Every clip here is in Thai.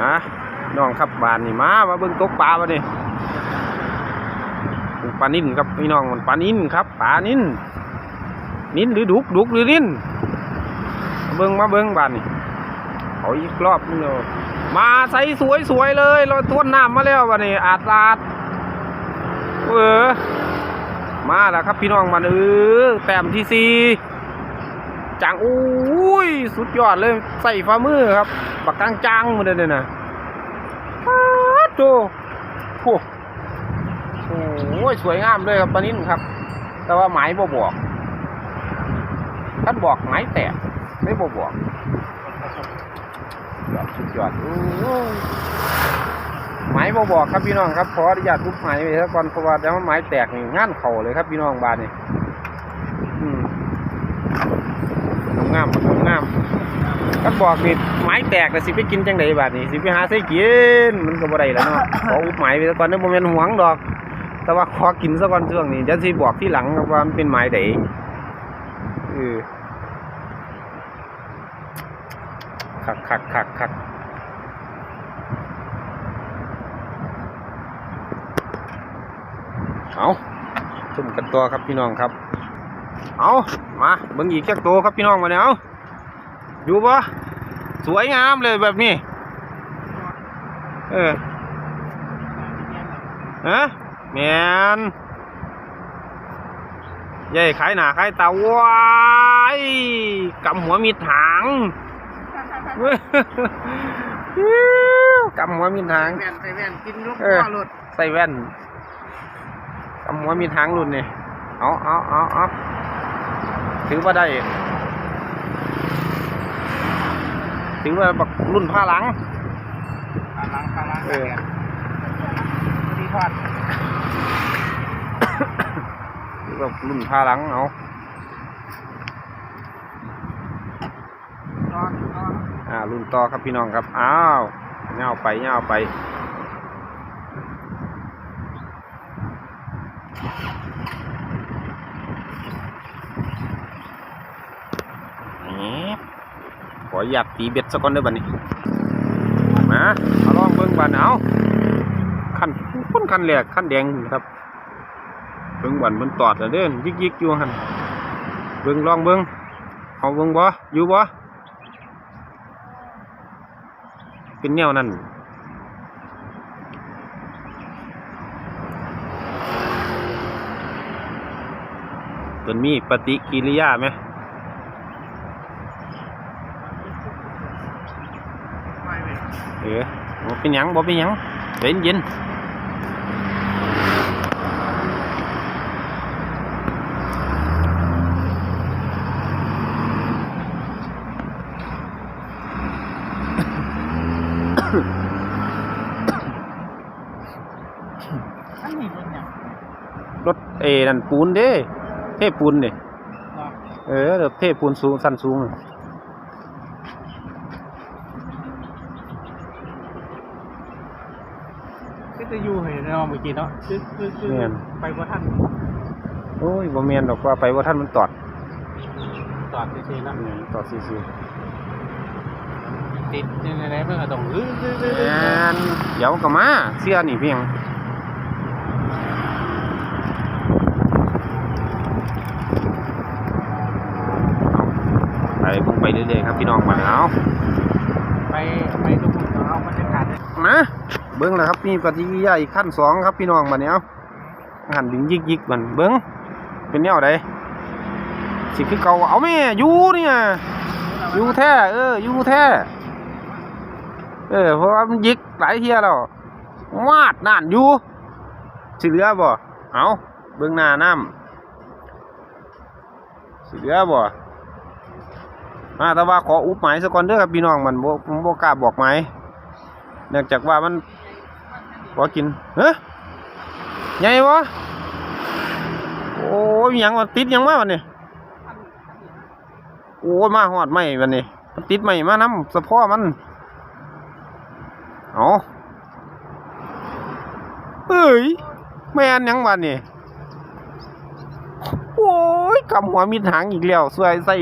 อะน้องครับบานนี่มามาเบิ่งตกปลาบ่นี่ปลานิ่นครับพี่น้องมันปลานิ่นครับปลานิ่นนิ่นหรือดุกดุกหรือนิ่นเบิ่งมาเบิ่งบานนี่เอาอีกรอบนึงเนาะมาใส่สวยสวยๆเลยเราทวนน้ำมาแล้ววันนี้อาดลาดเออมาแล้วครับพี่น้องมันเออแต้มที่สี่ จังอุ้ยสุดยอดเลยใส่ฝ่ามือครับปากกลางจางมาเลยเนี่ยนะดโตโอ้โหสวยงามเลยครับปลานิ่นครับ แต่ว่าหมายบ่บอกท่านบอกหมายแตกไม่บ่บอกยอดสุดยอดโอ้ยหมายบ่บอกครับพี่น้องครับขออนุญาตทุบหมายไปซะก่อนเพราะว่าแต่ว่าหมายแตกนี่งานเข่าเลยครับพี่น้องบานนี่อืม งามๆงามๆท่านบอกนี่หมายแตกแต่สิไปกินจังไดบาดนี่สิไปหาใส่กินมันก็บ่ได้แล้วเนาะขออุบหมายไปซะก่อนเด้อบ่แม่นหวงดอก แต่ว่าขอกินซะก่อนช่วงนี้เดี๋ยวสิบอกที่หลังครับว่ามันเป็นหมายใดเออคักคักคักคักเอาชุ่มกันตัวครับพี่น้องครับ เอามาเบิ่งอีกแค่ตัวครับพี่น้องมาเนี่ยเอาอยู่ปะสวยงามเลยแบบนี้ เออฮะแมนยายขายหนาขายตาว้ายกำหัวมีถางกำหัวมีถางแว่นใส่แว่นกินลูกเออพ่อรถใส่แว่นกำหัวมีทางรุ่นนี่เอาเอาเอาเอา ถือว่าได้ ถือว่าบักรุ่นผ้าหลังปลาลังปลาลังเออดีทอดถือว่ารุ่นผ้าหลังเอานอนนอนอ่ารุ่นต่อครับพี่น้องครับ อ้าวเงาไปเงาไป นี่ ขออยากตีเบ็ดสักก่อนเด้บัดนี้มาเอาลองเบิ่งบัดเอาขั้นพ้นขั้นแรกขั้นแดงครับเบิ่งบันมันตอดแล้วเด้นยิกยิกอยู่หันเบิ่งลองเบิ่งเอาเบิ่งบ่อยู่บ่เป็นแนวนั้นเพิ่นมีปฏิกิริยาไหมเว้ย เออบ่เป็นหยังบ่เป็นหยังเย็นเย็นๆอันนี้เป็นหยังรถเอนั่นปูนเด้ เทปูนเด้บอกเออเดี๋ยวเทปูนสูง สั้นสูงอะ ก็จะอยู่ให้ เราเมื่อกี้เนาะคือคือคือไปว่าท่านโอ้ยบ่แม่นดอกว่าไปว่าท่านมันตอดตอดเฉยๆเนาะอืมตอดซื่อติดยังไงเพื่อนก็ต้องอื้ออื้อๆอื้อแม่นเดี๋ยวก็มาเสียนี่เพียงไปเบิ่งไปเรื่อยๆครับพี่น้องมาเอา ไปไปดูภูเขาเอาบรรยากาศเลย มา เบิ้งแล้วครับมีปฏิกิริยาอีกขั้นสองครับพี่น้องมาเนี่ยหันดึงยิกยิกๆมันเบิ้งเป็นแนวใดสิคือเก่าเอาแม่ยู่เนี่ยยู่แท้เออยู่แท้เออเพราะว่ามันยิกหลายเทียแล้ววาดนั่นยู่สิเหลือบ่เอาเบิ้งหน้าน้ำสิเหลือบ่มาแต่ว่าขออุบหมายซะก่อนเด้อครับพี่น้องมันโบ่บ่กล้าบอกหมายเนื่องจากว่ามัน บ่กินเฮ้ยใหญ่วะโอ้ยยังมันติดยังมาวันนี้โอ้ยมาหอดไม่วันนี้มันติดไม่มาน้ำสะโพอมันเอาเอ้ยแม่นยังวันนี้โอ้ยกำหัวมีหางอีกแล้วสวยใส่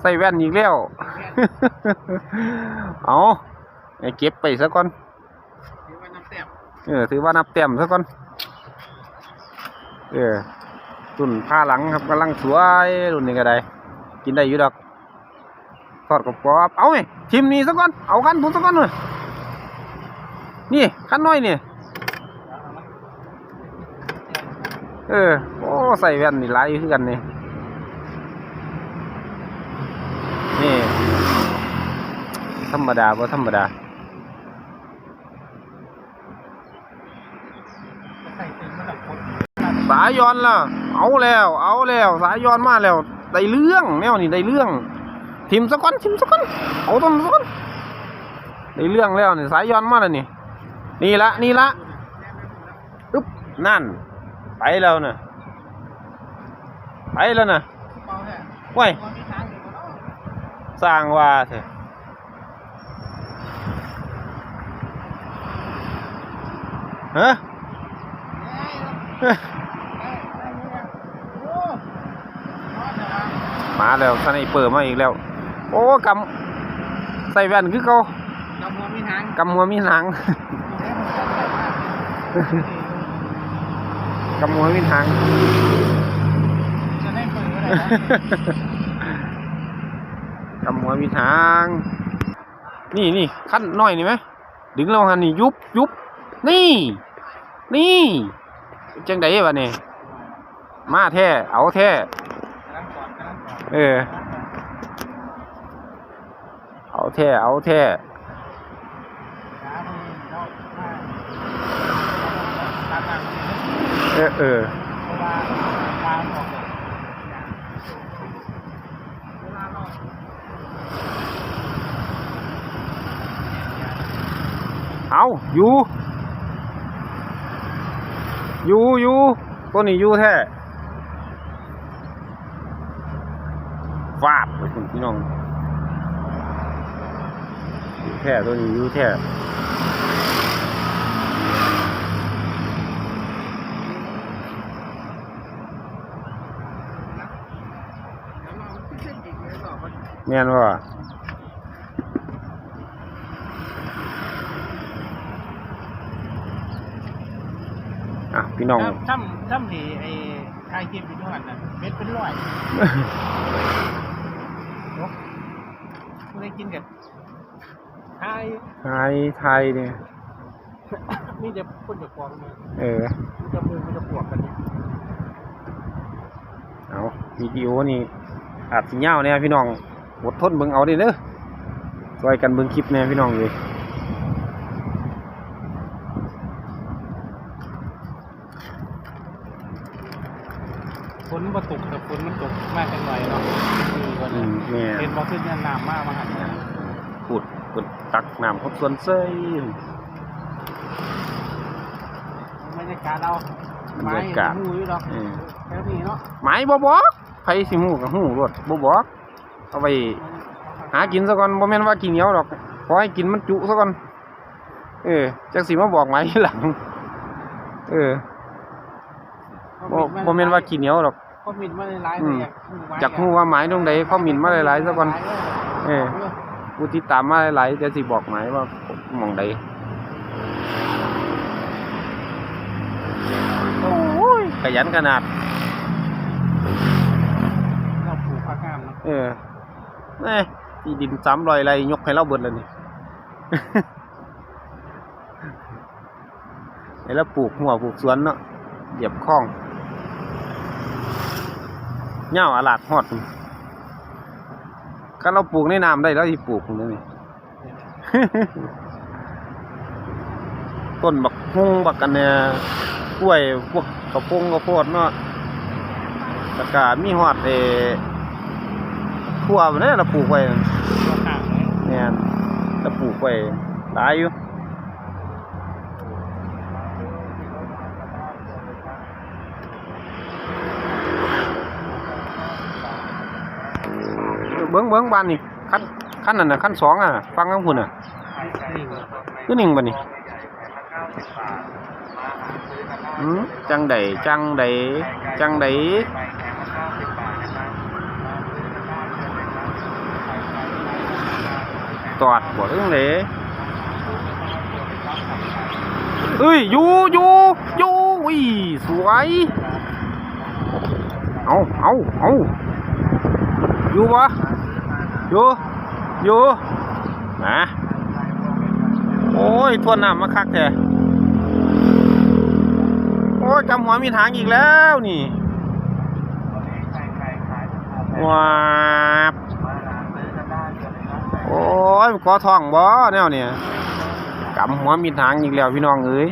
ใส่แว่นอีกแล้ว เอาไอ้เก็บไปซะก่อน ถือว่าน้ำแต้ม เออถือว่านับแต้มซะก่อน เออรุ่นผ้าหลังครับกำลังสวยรุ่นนี้ก็ได้ กินได้อยู่ดอกทอดกรอบเอาไหมชิมนี่ซะก่อน เอากันผมซะก่อนเลยนี่ขั้นน้อยนี่เออ โอ้ใส่แว่นนี่หลายอยู่อกันนี่นี่ ธรรมดาบ่ธรรมดา ใส่ตึงมาจากคน สายย้อนล่ะ เอาแล้ว เอาแล้ว สายย้อนมาแล้ว ได้เรื่องแนวนี่ได้เรื่อง ทิมสักก้อนทิมสักก้อนเอาต้นสักก้อนได้เรื่องแล้วนี่สายย้อนมาแล้วนี่ นี่ละนี่ละอึ๊บนั่น ไปแล้วนะไปแล้วนะว้ยตัวมีทางสร้างว่าเถอะฮะ ได้แล้วได้ได้เนี่ยโอ้รอดแล้ว มาแล้วสไนเปอร์มาอีกแล้ว โอ้กำใส่แว่นคือเขากำหัวมีทางกำหัวมีหนังกำหัวมีหนังจะได้เปิดอะไรนะกำหัวมีหาง นี่นี่ขั้นน้อยนี่ไหมดึงแล้วหันนี่ยุบยุบนี่ นี่จังไดวะนี่มาแท้เอาแท้ เออ เอาแท้เอาแท้เออเออเอาอยู่ อยู่อยู่ตัวนี้อยู่แท้ ฟาดไปคุณพี่น้องอยู่แท้ตัวนี้อยู่แท้แล้วเราเส้นอีกเลยต่อมันแม่นว่าอะพี่น้องถ้ำถ้ำที่ไอ้ทายเกมอยู่ด้วยกันน่ะเม็ดเป็นร้อยโอ้ ไม่ได้กินกันทายไทยไทยเนี่ยมีแต่คนจะฟ้องมาเออมีแต่มือมีแต่ปวกกันเนี่ยเอาวิดีโอนี่อาจสิยาวเนี่ยพี่น้องอดทนเบิ่งเอาเด้อเด้อช่วยกันเบิ่งคลิปแน่พี่น้องเลย ฝนมาตกแต่ฝนมันตกมากกันหน่อยเนาะคือวันอืนี้มแม่เป็นเพราะขึ้นยันน้ำมากมาหันเนี่ยพูดเปิดตักน้ำครบส่วนเซยบรรยากาศเราบรรยากาศไม้หูอยู่ดอกเออแถวนี้เนาะหมายบ่บอกไผสิฮู้ก็ฮู้รวดบ่บอกเอาไปหากินซะก่อนบ่แม่นว่ากินเหนียวดอกขอให้กินมันจุซะก่อนเออจักสิมาบอกหมายทีหลัง เออ บ่บ่แม่นว่ากินเหนียวดอก คอมเมินต์มาหลายๆอืมแต่อยากฮู้ว่าหมายตรงใดคอมเมนต์มาหลายๆซะก่อน เออ ผู้ติดตามมาหลายๆเดี๋ยวสิบอกหมายว่าหมองใดโอ้ยขยันขนาด เราปลูกผักงามเนาะเออแนี่ที่ดินสามรอยไรยกให้เราเบิดเลยนี่ ให้เราปลูกหัวปลูกสวนเนาะเหยียบคลอง เหย้าอาลาดฮอดนี่ถ้าเราปลูกในน้ำได้แล้วที่ปลูกตรงนี้ต้นบักฮุงบักกันเนี่ยกล้วยพวกกระพงกระโพดเนาะแล้วก็มีฮอดเออทั่วมันเนี่ยเราปลูกไว้ตัวข้างเลยเนี่ยเราปลูกไว้หลายอยู่ เบิ้งบานนี่ขั้นขั้นนั่นน่ะขั้นสองอะ ฟังข้างคุณอะนี่คือหนึ่งบ้านนี่จังใดจังใดจังใดตอดบ่เรื่องเลยเอ้ยอยู่อยู่อยู่อุ้ยสวยเอาเอาเอาอยู่ปะ อยู่อยู่นะโอ้ยทวนน้ำมาคักแท้โอ้ยกำหัวมีทางอีกแล้วนี่ว้าบโอ้ยกอทองบ่แนวเนี่ยกำหัวมีทางอีกแล้วพี่น้องเอ้ย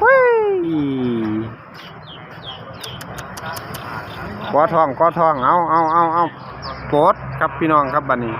เฮ้ย กอทองกอทองเอาเอาเอาเอาโปดครับพี่น้องครับบัดนี้